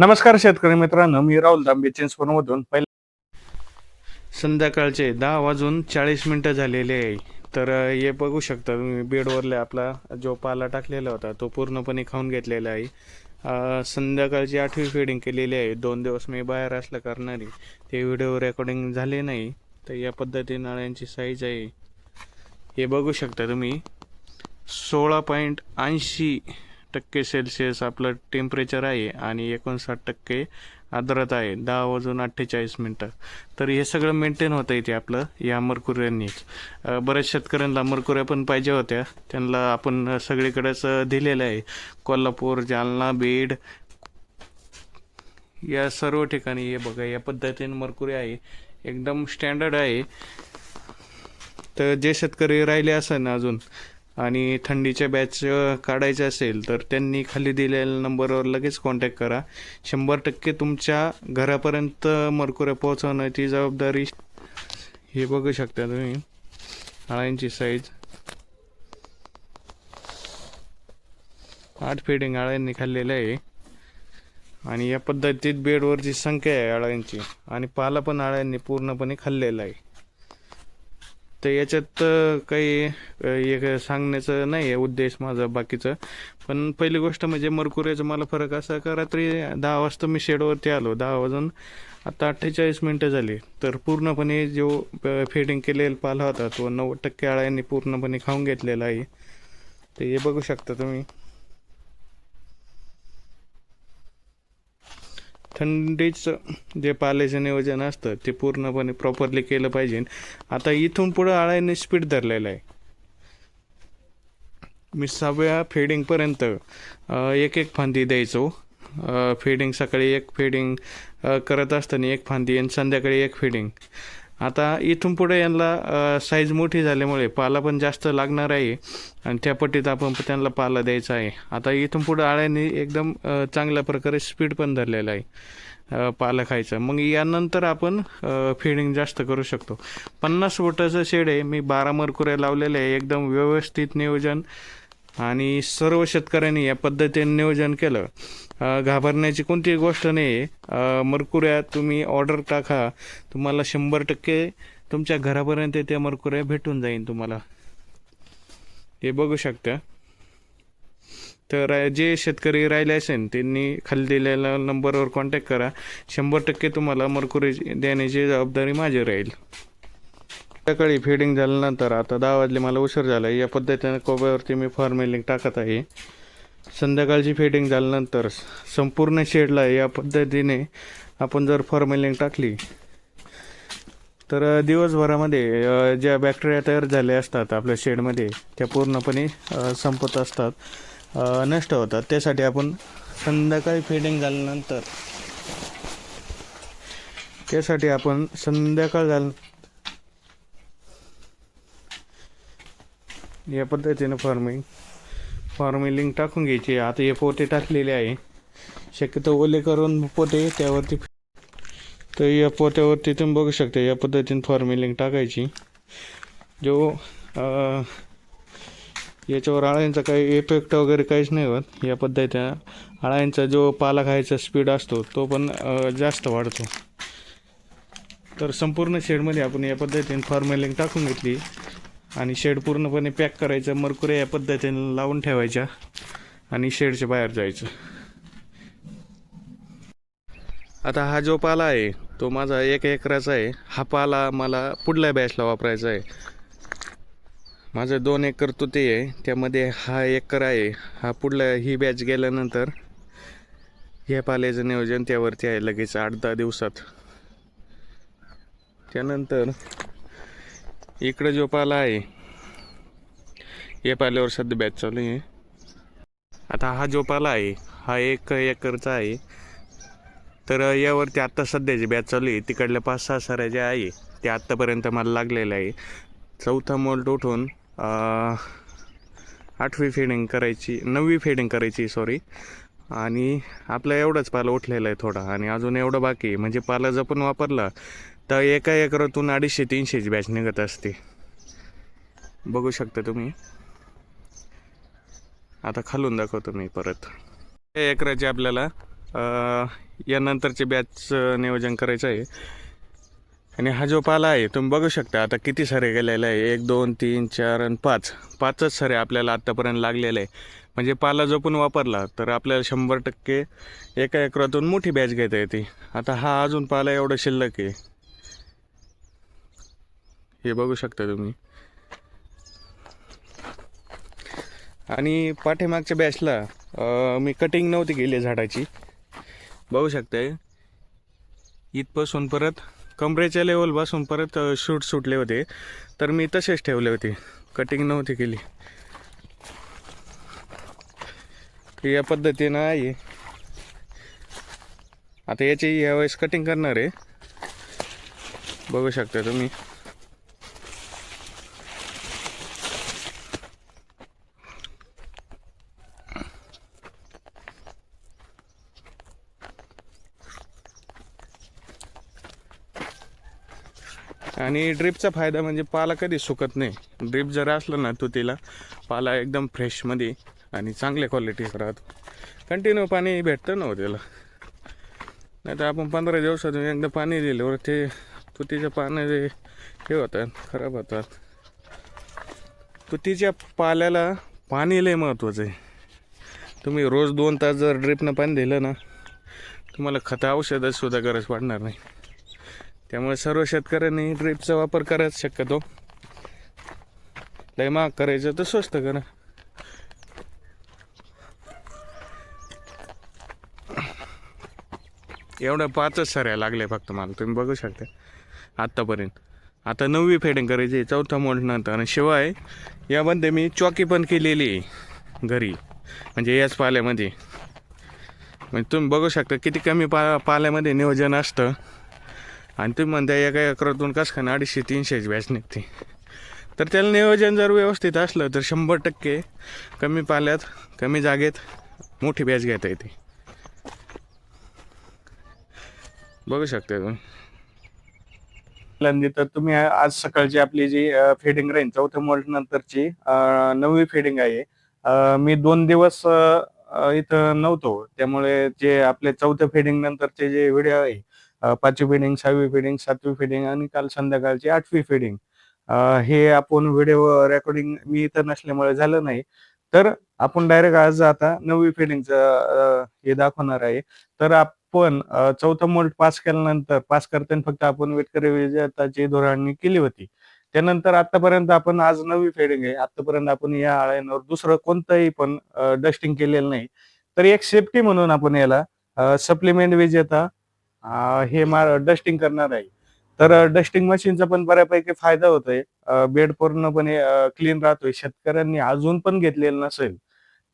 नमस्कार शेतकरी मित्रांनो मी राहुल तांबे चिंचवडमधून पहिले संध्याकाळचे दहा वाजून चाळीस मिनिटं झालेले आहे. तर हे बघू शकता तुम्ही बेडवरले आपला जो पाला टाकलेला होता तो पूर्णपणे खाऊन घेतलेला आहे. संध्याकाळची आठवी फिडिंग केलेली आहे. दोन दिवस मी बाहेर असलं करणारी. ते व्हिडिओ रेकॉर्डिंग झाले नाही. तर या पद्धतीने नाळ्यांची साईज आहे. हे बघू शकता तुम्ही. सोळा पॉईंट ऐंशी टक्के सेल्सिअस आपलं टेम्परेचर आहे आणि एकोणसाठ टक्के आर्द्रता आहे. दहा वाजून अठ्ठेचाळीस मिनटं. तर हे सगळं मेंटेन होतं इथे आपलं या मरकुऱ्यांनीच बऱ्याच शेतकऱ्यांना मरकुऱ्या पण पाहिजे होत्या. त्यांना आपण सगळीकडेच दिलेलं आहे. कोल्हापूर जालना बीड या सर्व ठिकाणी हे बघा या पद्धतीने मरकुरी आहे. एकदम स्टँडर्ड आहे. तर जे शेतकरी राहिले असेल ना अजून आणि थंडीच्या बॅच काढायचे असेल तर त्यांनी खाली दिलेल्या नंबरवर लगेच कॉन्टॅक्ट करा. शंभर टक्के तुमच्या घरापर्यंत मरकुऱ्या पोहोचवण्याची जबाबदारी हे बघू शकता तुम्ही. आळ्यांची साईज आठ फिडिंग आळ्यांनी खाल्लेलं आहे. आणि या पद्धतीत बेडवरची संख्या आहे आळ्यांची. आणि पाला पण आळ्यांनी पूर्णपणे खाल्लेला आहे. तर याच्यात काही एक सांगण्याचं नाही आहे उद्देश माझा बाकीचं. पण पहिली गोष्ट म्हणजे मरकुऱ्याचा मला फरक असा का रात्री दहा वाजता मी शेडवरती आलो. दहा वाजून आता अठ्ठेचाळीस मिनटं झाली. तर पूर्णपणे जो फेडिंग केलेला पाला होता तो नव्वद टक्के आळ्यांनी पूर्णपणे खाऊन घेतलेला आहे. तर हे बघू शकता तुम्ही. थंडीचं जे पाल्याचं नियोजन असतं ते पूर्णपणे प्रॉपरली केलं पाहिजे. आता इथून पुढं आळ्याने स्पीड धरलेलं आहे. मी सहाव्या फेडिंगपर्यंत एक एक फांदी द्यायचो. फेडिंग सकाळी एक फेडिंग करत असताना एक फांदी आणि संध्याकाळी एक फेडिंग आता इथून पुढे यांना साईज मोठी झाल्यामुळे पाला पण जास्त लागणार आहे. आणि त्या पट्टीत आपण त्यांना पाला द्यायचा आहे. आता इथून पुढे आळ्यांनी एकदम चांगल्या प्रकारे स्पीड पण धरलेला आहे पालं पाला खायचा. मग यानंतर आपण फिडिंग जास्त करू शकतो. पन्नास फुटाचं शेड आहे. मी बारा मरकुऱ्या लावलेले आहे. एकदम व्यवस्थित नियोजन. आणि सर्व शेतकऱ्यांनी या पद्धतीने नियोजन केलं. घाबरण्याची कोणतीही गोष्ट नाही आहे मरकुऱ्या तुम्ही ऑर्डर टाका. तुम्हाला शंभर टक्के तुमच्या घरापर्यंत त्या मरकुऱ्या भेटून जाईल तुम्हाला. हे बघू शकता. तर जे शेतकरी राहिले असेल त्यांनी खाली दिलेल्या नंबरवर कॉन्टॅक्ट करा. शंभर टक्के तुम्हाला मरकुरी देण्याची जबाबदारी माझी राहील. सकाळी फिडिंग झाल्यानंतर आता दहा वाजले मला उशीर झाला या पद्धतीने कोब्यावरती मी फॉर्मेलिंग टाकत आहे. संध्याकाळची फेडिंग झाल्यानंतर संपूर्ण शेडला या पद्धतीने आपण जर फॉर्मेलिंग टाकली तर दिवसभरामध्ये ज्या बॅक्टेरिया तयार झाल्या असतात आपल्या शेडमध्ये त्या पूर्णपणे संपत असतात नष्ट होतात. त्यासाठी आपण संध्याकाळी फिडिंग झाल्यानंतर त्यासाठी आपण संध्याकाळ झालं या पद्धतीनं फार्मिंग फार्मिलिंग टाकून घ्यायची. आता हे पोते टाकलेले आहे. शक्यतो ओले करून पोते त्यावरती तर या पोत्यावरती तुम्ही बघू शकता या पद्धतीने फॉर्मिलिंग टाकायची. जो याच्यावर अळ्यांचा काही इफेक्ट वगैरे काहीच नाही होत. या पद्धतीनं अळ्यांचा जो पाला खायचा स्पीड असतो तो पण जास्त वाढतो. तर संपूर्ण शेडमध्ये आपण या पद्धतीने फॉर्मेलिंग टाकून घेतली. आणि शेड पूर्णपणे पॅक करायचं मरकुऱ्या या पद्धतीने लावून ठेवायच्या आणि शेडच्या बाहेर जायचं. आता हा जो पाला आहे तो माझा एक एकराचा आहे. हा पाला मला पुढल्या बॅचला वापरायचा आहे. माझं दोन एकर तुते आहे त्यामध्ये हा एकर आहे. हा पुढल्या ही बॅच गेल्यानंतर ह्या पाल्याचं नियोजन त्यावरती आहे लगेच आठ दहा दिवसात. त्यानंतर इकडं जो पाला आहे या पाल्यावर सध्या बॅच चालू आहे. आता हा जो पाला आहे हा एक एकरचा आहे. तर यावरती आत्ता सध्याची बॅच चालू आहे. तिकडल्या पाच सहा सऱ्या ज्या आहे ते आत्तापर्यंत मला लागलेलं आहे. चौथा मोल्ट उठून आठवी फेडिंग करायची नववी फेडिंग करायची सॉरी आणि आपला एवढाच पाला उठलेला आहे थोडा. आणि अजून एवढं बाकी आहे. म्हणजे पाला जपून वापरला तर एका एकरातून अडीचशे तीनशेची बॅच निघत असते. बघू शकता तुम्ही. आता खालून दाखवतो मी परत. या एकराचे आपल्याला यानंतरचे बॅच नियोजन करायचं आहे. आणि हा जो पाला आहे तुम्ही बघू शकता आता किती सारे गेलेले आहे. एक दोन तीन चार आणि पाच. पाचच सरे आपल्याला आत्तापर्यंत लागलेले आहे. म्हणजे पाला जपून वापरला तर आपल्याला शंभर टक्के एका एकरातून मोठी बॅच घेता येते. आता हा अजून पाला एवढा शिल्लक आहे. हे बघू शकता तुम्ही. आणि पाठीमागच्या बॅचला मी कटिंग नव्हती केली झाडाची. बघू शकताय. इथपासून परत कमरेच्या लेवलपासून परत शूट सुटले होते. तर मी तसेच ठेवले होते. कटिंग नव्हती केली. या पद्धतीनं आहे. आता याची यावेळेस कटिंग करणार आहे. बघू शकता तुम्ही. आणि ड्रिपचा फायदा म्हणजे पाला कधी सुकत नाही. ड्रिप जर असलं ना तुतीला पाला एकदम फ्रेशमध्ये आणि चांगल्या क्वालिटीचा राहतो. कंटिन्यू पाणी भेटतं ना हो त्याला. नाही तर आपण पंधरा दिवसातून एकदा पाणी दिल्यावर ते तुतीच्या पानं जे हे होतात खराब होतात. तुतीच्या पाल्याला पाणी लय महत्त्वाचं आहे. तुम्ही रोज दोन तास जर ड्रिपनं पाणी दिलं ना तुम्हाला खतं औषधासुद्धा गरज पडणार नाही. त्यामुळे सर्व शेतकऱ्यांनी ड्रीपचा वापर करायच शक्यतो. लय महाग करायचं तर स्वस्त करा. एवढ्या पाचच सऱ्या लागल्या फक्त मला तुम्ही बघू शकता. आत्तापर्यंत आता नववी फेडिंग करायची आहे, चौथा मोठ नंतर. आणि शिवाय यामध्ये मी चॉकी पण केलेली आहे घरी. म्हणजे याच पाल्यामध्ये. म्हणजे तुम्ही बघू शकता किती कमी पा पाल्यामध्ये नियोजन असतं. आणि तुम्ही म्हणता एका एकरातून कस खाणं अडीचशे तीनशेच बॅच निघते. तर त्याला नियोजन जर व्यवस्थित असलं तर शंभर टक्के कमी पाल्यात कमी जागेत मोठी बॅच घेता येते. बघू शकता तुम्ही. तर तुम्ही आज सकाळची आपली जी फेडिंग राहील चौथ्या मोल्ड नंतरची नववी फेडिंग आहे. मी दोन दिवस इथं नव्हतो. त्यामुळे जे आपले चौथ्या फेडिंग नंतरचे जे व्हिडिओ आहे पाचवी फिडिंग सहावी फिडिंग सातवी फिडिंग आणि काल संध्याकाळची आठवी फिडिंग हे आपण व्हिडिओ रेकॉर्डिंग मी इथं नसल्यामुळे झालं नाही. तर आपण डायरेक्ट आज आता नववी फेडिंगचं हे दाखवणार आहे. तर आपण चौथा मोल्ड पास केल्यानंतर पास करताना फक्त आपण वेटकरी विजेताची धोरणी केली होती. त्यानंतर आतापर्यंत आपण आज नवी फेडिंग आहे. आतापर्यंत आपण या आळ्यांवर दुसरं कोणतंही पण डस्टिंग केलेलं नाही. तर एक सेफ्टी म्हणून आपण याला सप्लिमेंट विजेता हे मार डस्टिंग करणार आहे. तर डस्टिंग मशीनचा पण बऱ्यापैकी फायदा होतोय. बेड पूर्णपणे क्लीन राहतोय. शेतकऱ्यांनी अजून पण घेतलेलं नसेल.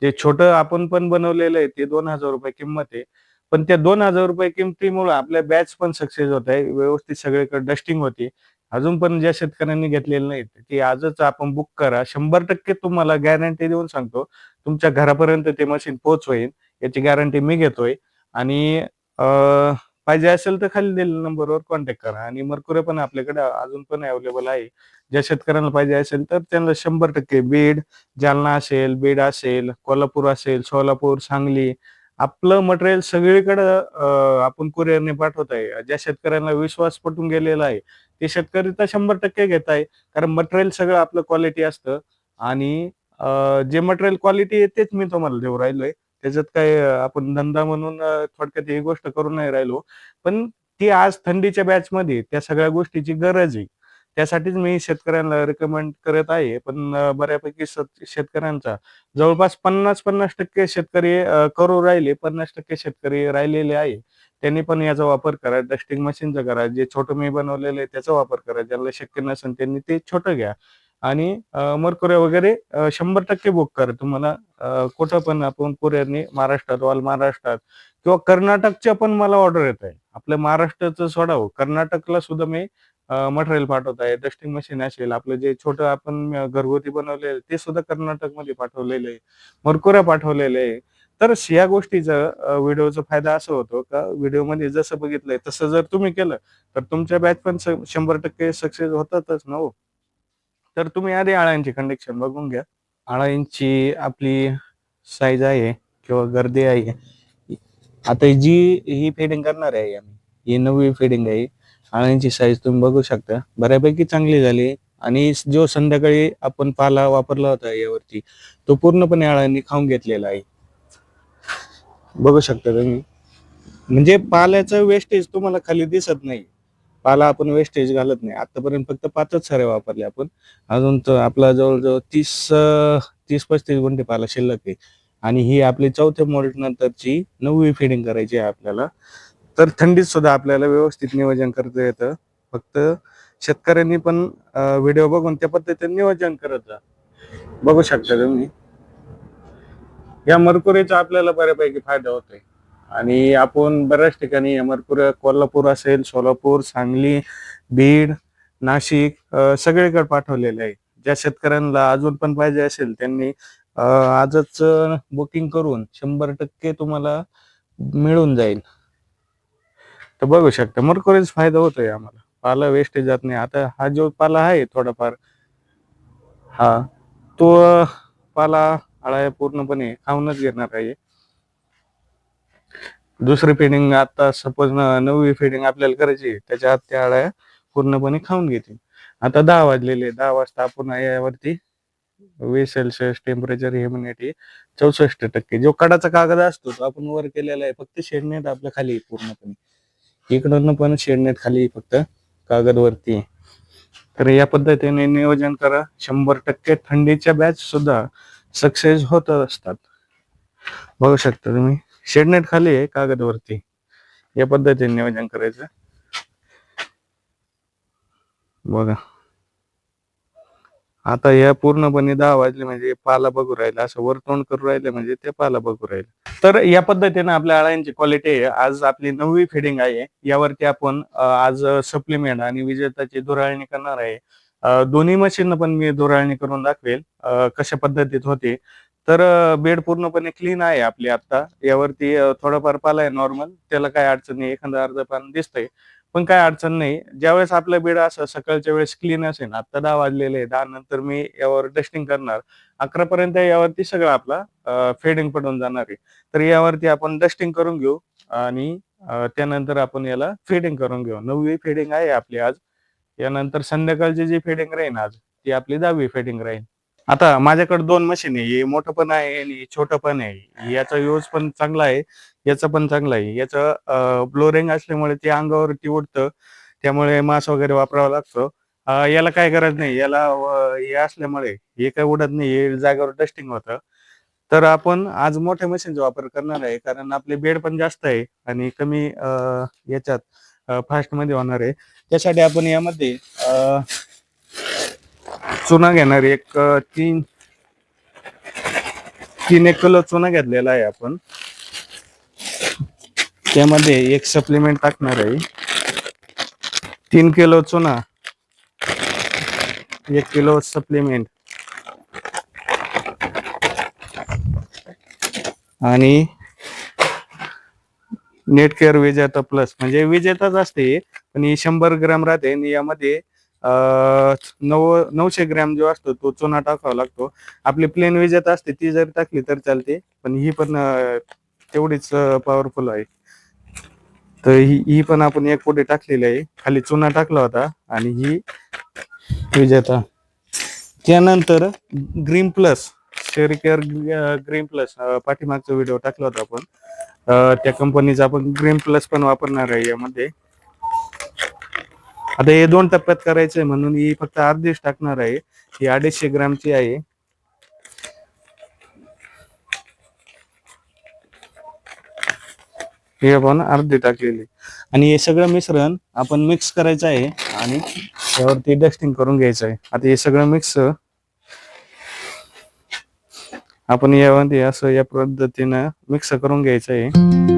जे छोटं आपण पण बनवलेलं आहे ते दोन हजार रुपये किंमत आहे. पण त्या दोन हजार रुपये किमतीमुळे आपल्या बॅच पण सक्सेस होत आहे. व्यवस्थित सगळीकडे डस्टिंग होती. अजून पण ज्या शेतकऱ्यांनी घेतलेलं नाही ते आजच आपण बुक करा. शंभर टक्के तुम्हाला गॅरंटी देऊन सांगतो तुमच्या घरापर्यंत ते मशीन पोच होईल याची गॅरंटी मी घेतोय. आणि पाहिजे असेल तर खाली दिलेल्या नंबरवर कॉन्टॅक्ट करा. आणि मरकुरे पण आपल्याकडे अजून पण अवेलेबल आहे. ज्या शेतकऱ्यांना पाहिजे असेल तर त्यांना शंभर टक्के बीड जालना असेल बीड असेल कोल्हापूर असेल सोलापूर सांगली आपलं मटेरियल सगळीकडं आपण कुरिअरने पाठवत आहे. ज्या शेतकऱ्यांना विश्वास पटून गेलेला आहे ते शेतकरी तर शंभर टक्के घेत आहे. कारण मटेरियल सगळं आपलं क्वालिटी असतं. आणि जे मटेरियल क्वालिटी आहे तेच मी तुम्हाला देऊ राहिलोय. त्याच्यात काय आपण धंदा म्हणून थोडक्यात ही गोष्ट करून नाही राहिलो. पण ती आज थंडीच्या बॅच मध्ये त्या सगळ्या गोष्टीची गरज आहे. त्यासाठीच मी शेतकऱ्यांना रेकमेंड करत आहे. पण बऱ्यापैकी शेतकऱ्यांचा जवळपास पन्नास पन्नास टक्के शेतकरी करू राहिले. पन्नास टक्के शेतकरी राहिलेले आहे. त्यांनी पण याचा वापर करा. डस्टिंग मशीनचा करा. जे छोटं मी बनवलेलं आहे त्याचा वापर करा. ज्याला शक्य नसेल त्यांनी ते छोटं घ्या. आणि मरकुऱ्या वगैरे शंभर टक्के बुक कर. तुम्हाला कुठं पण आपण कुरिअरने महाराष्ट्रात ऑल महाराष्ट्रात किंवा कर्नाटकच्या पण मला ऑर्डर येत आहे. आपल्या महाराष्ट्राचं सोडावं. कर्नाटकला सुद्धा मी मटेरियल पाठवत आहे. डस्टिंग मशीन असेल आपलं जे छोटं आपण घरगुती बनवले ते सुद्धा कर्नाटकमध्ये पाठवलेलं आहे. मरकुऱ्या पाठवलेले आहे. तर या गोष्टीचा व्हिडिओचा फायदा असा होतो का व्हिडिओमध्ये जसं बघितलंय तसं जर तुम्ही केलं तर तुमच्या बॅच पण शंभर टक्के सक्सेस होतातच ना हो? तर तुम्ही आधी आळ्यांची कंडिक्शन बघून घ्या. आळ्यांची आपली साईज आहे किंवा गर्दी आहे. आता जी ही फिडिंग करणार आहे आम्ही ही नवी फिडिंग आहे आळ्यांची साईज तुम्ही बघू शकता. बऱ्यापैकी चांगली झाली आणि जो संध्याकाळी आपण पाला वापरला होता यावरती तो पूर्णपणे आळ्यांनी खाऊन घेतलेला आहे. बघू शकता तुम्ही. म्हणजे पाल्याचं वेस्टेज तुम्हाला खाली दिसत नाही. पाला आपण वेस्टेज घालत नाही. आतापर्यंत फक्त पाचच सारे वापरले आपण. अजून तर आपला जवळजवळ तीस तीस पस्तीस गुंठे पाला शिल्लक आहे. आणि ही आपली चौथ्या मोल्ट नंतरची नववी फिडिंग करायची आहे आपल्याला. तर थंडीत सुद्धा आपल्याला व्यवस्थित नियोजन करता येतं. फक्त शेतकऱ्यांनी पण व्हिडिओ बघून त्या पद्धतीने नियोजन करत जा. बघू शकता तुम्ही. या मरकुरीचा आपल्याला बऱ्यापैकी फायदा होतोय. आणि आपण बऱ्याच ठिकाणी अमरपूर कोल्हापूर असेल सोलापूर सांगली बीड नाशिक सगळीकडे पाठवलेले आहे. ज्या शेतकऱ्यांना अजून पण पाहिजे असेल त्यांनी आजच बुकिंग करून शंभर टक्के तुम्हाला मिळून जाईल. तर बघू शकता मरकुरीच फायदा होतोय आम्हाला. पाला वेस्ट जात नाही. आता हा जो पाला आहे थोडाफार हा तो पाला आळा पूर्णपणे खाऊनच घेणार आहे. दुसरी फिडिंग आता सपोज नववी फिडिंग आपल्याला करायची त्याच्या आत त्या अळ्या पूर्णपणे खाऊन घेतील. आता दहा वाजलेले दहा वाजता आपण यावरती वीस सेल्सिअस टेम्परेचर ह्युमिनिटी चौसष्ट टक्के. जो कडाचा कागद असतो तो आपण वर केलेला आहे फक्त शेडनेट आपल्या खाली पूर्णपणे. इकडून पण शेडनेट खाली फक्त कागद वरती तर या पद्धतीने नियोजन करा. शंभर टक्के थंडीच्या बॅच सुद्धा सक्सेस होत असतात. बघू शकता तुम्ही. शेडनेट खाली आहे कागद वरती या पद्धतीने नियोजन करायचं. बघा. आता या पूर्णपणे दहा वाजले म्हणजे पाला बघू राहिला. असं वरतोंड करू राहिले म्हणजे ते पाला बघू राहिले. तर या पद्धतीने आपल्या अळ्यांची क्वालिटी आहे. आज आपली नववी फिडिंग आहे. यावरती आपण आज सप्लिमेंट आणि विजेताची धुराळणी करणार आहे. दोन्ही मशीन पण मी धुराळणी करून दाखवेल. कशा पद्धतीत होते. तर बेड पूर्णपणे क्लीन आहे आपली आता यावरती थोडंफार पाला आहे नॉर्मल त्याला काय अडचण नाही. एखादा अर्ध पान दिसतंय. पण काय अडचण नाही. ज्यावेळेस आपलं बेड असं सकाळच्या वेळेस क्लीन असेल आता दहा वाजलेले दहा नंतर मी यावर डस्टिंग करणार. अकरा पर्यंत यावरती सगळं आपला फेडिंग पडून जाणार आहे. तर यावरती आपण डस्टिंग करून घेऊ आणि त्यानंतर आपण याला फेडिंग करून घेऊ. नववी फेडिंग आहे आपली आज. यानंतर संध्याकाळची जी फेडिंग राहील आज ती आपली दहावी फेडिंग राहील आता माझ्याकडे दोन मशीन आहे. हे मोठं पण आहे आणि छोटं पण आहे. याचा यूज पण चांगला आहे. याचा पण चांगला आहे. याचं ब्लोरिंग असल्यामुळे ते अंगावरती उडतं. त्यामुळे मास वगैरे वापरावा लागतो. याला काय गरज नाही. याला हे असल्यामुळे हे काय उडत नाही. हे जागेवर डस्टिंग होतं. तर आपण आज मोठ्या मशीनचा वापर करणार आहे. कारण आपले बेड पण जास्त आहे आणि कमी याच्यात फास्टमध्ये होणार आहे. त्यासाठी आपण यामध्ये अं, चुना घेणार. एक तीन तीन एक किलो चुना घेतलेला आहे आपण. त्यामध्ये एक सप्लिमेंट टाकणार आहे. तीन किलो चुना एक किलो सप्लिमेंट आणि नेट केअर विजेता प्लस म्हणजे विजेताच असते पण ही शंभर ग्रॅम राहते आणि यामध्ये नऊ नऊशे ग्रॅम जो असतो तो चुना टाकावा लागतो. आपली प्लेन विजेत असते ती जरी टाकली तर चालते पण ही पण तेवढीच पॉवरफुल आहे. तर ही ही पण आपण एक पुढे टाकलेली आहे. खाली चुना टाकला होता आणि ही विजेता. त्यानंतर green plus share care green plus पाठीमागचा व्हिडिओ टाकला होता आपण. त्या कंपनीचा आपण ग्रीन प्लस पण वापरणार आहे यामध्ये. आता हे दोन टप्प्यात करायचंय म्हणून ही फक्त अर्धीच टाकणार आहे. ही अडीचशे ग्रामची आहे. हे आपण अर्धी टाकलेली. आणि हे सगळं मिश्रण आपण मिक्स करायचं आहे आणि यावरती डस्टिंग करून घ्यायचं आहे. आता हे सगळं मिक्स आपण यावरती असं या पद्धतीनं मिक्स करून घ्यायचं आहे.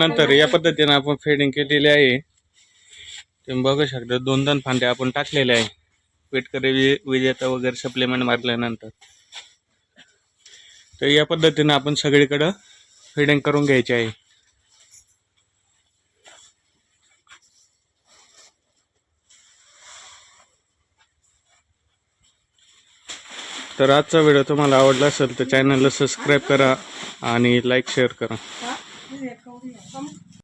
त्यानंतर या पद्धतीने आपण फेडिंग केलेली आहे. तुम्ही बघू शकता दोन दोन फांदे आपण टाकलेले आहे. पेटकरी वि- विजेता वगैरे सप्लिमेंट मारल्यानंतर. तर या पद्धतीने आपण सगळीकडं फिडिंग करून घ्यायची आहे. तर आजचा व्हिडिओ तुम्हाला आवडला असेल तर चॅनलला सबस्क्राईब करा आणि लाईक शेअर करा. Cái gì? 么